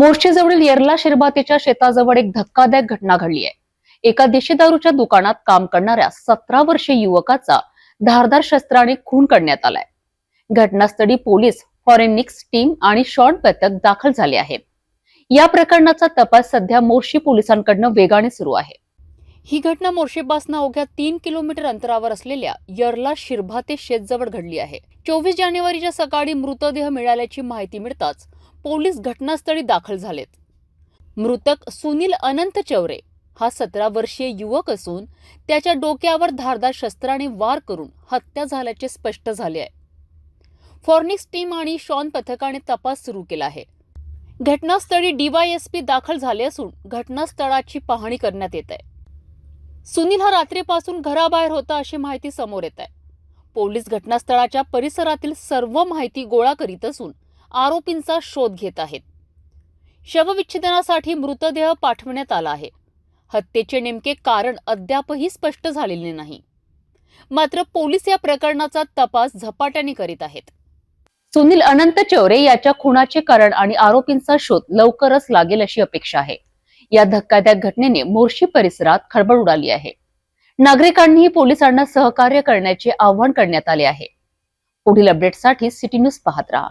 मोर्शीजवळील येरला शिरबातीच्या शेताजवळ एक धक्कादायक घटना घडली आहे. एका देशी दारूच्या दुकानात काम करणाऱ्या सतरा वर्षीय युवकाचा धारदार शस्त्राने खून करण्यात आलाय. घटनास्थळी पोलीस फॉरेनिक्स टीम आणि शॉर्ट पथक दाखल झाले आहे. या प्रकरणाचा तपास सध्या मोर्शी पोलिसांकडनं वेगाने सुरू आहे. ही घटना मोर्शेपासून अवघ्या तीन किलोमीटर अंतरावर असलेल्या यरला शिरभाते शेतजवळ घडली आहे. चोवीस जानेवारीच्या सकाळी मृतदेह मिळाल्याची माहिती मिळताच पोलीस घटनास्थळी दाखल झालेत. मृतक सुनील अनंत चौरे हा सतरा वर्षीय युवक असून त्याच्या डोक्यावर धारदार शस्त्राने वार करून हत्या झाल्याचे स्पष्ट झाले आहे. फॉर्निक्स टीम आणि शॉन पथकाने तपास सुरू केला आहे. घटनास्थळी डीवायएसपी दाखल झाले असून घटनास्थळाची पाहणी करण्यात येत आहे. सुनील हा रात्रीपासून घराबाहेर होता अशी माहिती समोर येत आहे. पोलीस घटनास्थळाच्या परिसरातील सर्व माहिती गोळा करीत असून आरोपींचा शोध घेत आहेत. शवविच्छेदनासाठी मृतदेह पाठवण्यात आला आहे. हत्येचे नेमके कारण अद्यापही स्पष्ट झालेले नाही. मात्र पोलीस या प्रकरणाचा तपास झपाट्याने करीत आहेत. सुनील अनंत चौरे याच्या खुनाचे कारण आणि आरोपींचा शोध लवकरच लागेल अशी अपेक्षा आहे. या धक्कादायक घटनेने मोर्शी परिसरात खळबळ उडाली आहे. नागरिकांनीही पोलिसांना सहकार्य करण्याचे आवाहन करण्यात आले आहे. पुढील अपडेटसाठी सिटी न्यूज पाहत राहा.